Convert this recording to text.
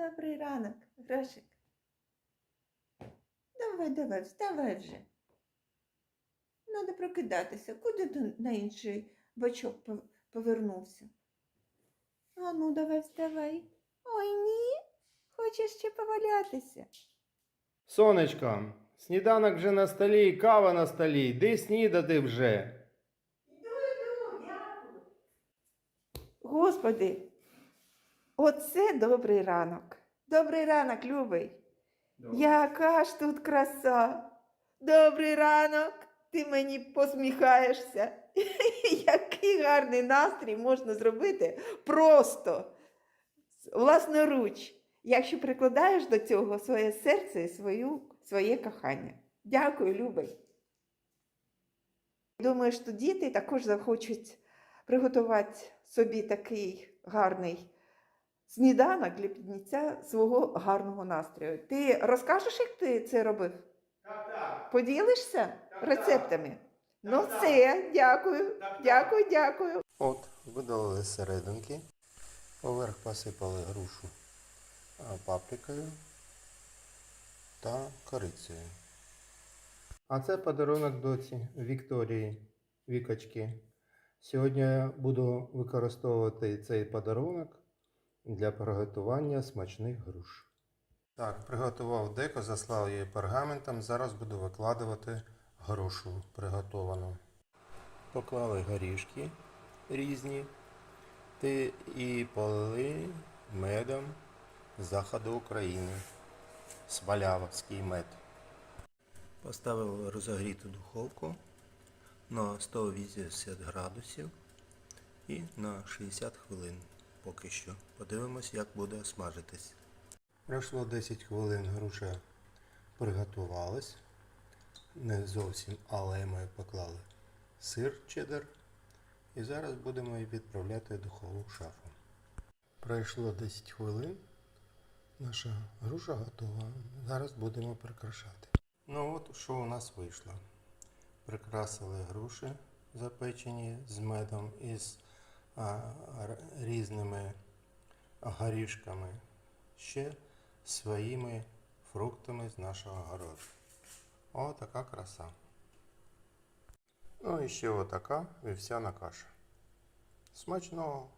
Добрий ранок, Грошик. Давай, давай, вставай вже. Надо прокидатися. Куди ти на інший бачок повернувся? А ну, давай вставай. Ой, ні. Хочеш ще повалятися. Сонечко, сніданок вже на столі, і кава на столі. Йди снідати вже. Господи, оце добрий ранок. Добрий ранок, любий. Яка ж тут краса. Добрий ранок. Ти мені посміхаєшся. Який гарний настрій можна зробити просто власноруч, якщо прикладаєш до цього своє серце і свою, своє кохання. Дякую, любий. Думаю, що діти також захочуть приготувати собі такий гарний сніданок для підняття свого гарного настрою. Ти розкажеш, як ти це робив? Так, так. Поділишся Так, рецептами? ну, так. все, дякую. Так, так. дякую, дякую. От, видалили серединки, поверх посипали грушу паприкою та корицею. А це подарунок доці Вікторії Вікочки. Сьогодні я буду використовувати цей подарунок для приготування смачних груш. Так, приготував деко, заслав її пергаментом. Зараз буду викладувати грушу приготовану. Поклали горішки різні і полили медом заходу України. Смолявський мед. Поставив розогріту духовку на 180 градусів і на 60 хвилин поки що. Подивимось, як буде смажитись. Пройшло 10 хвилин груша приготувалась. Не зовсім, але ми поклали сир чеддер. І зараз будемо її відправляти в духову шафу. Пройшло 10 хвилин. Наша груша готова. Зараз будемо прикрашати. Ну от що у нас вийшло. Прикрасили груші запечені з медом і з а, р- різними горішками. Ще своїми фруктами з нашого городу. О, така краса. Ну і ще отака вівсяна каша. Смачного!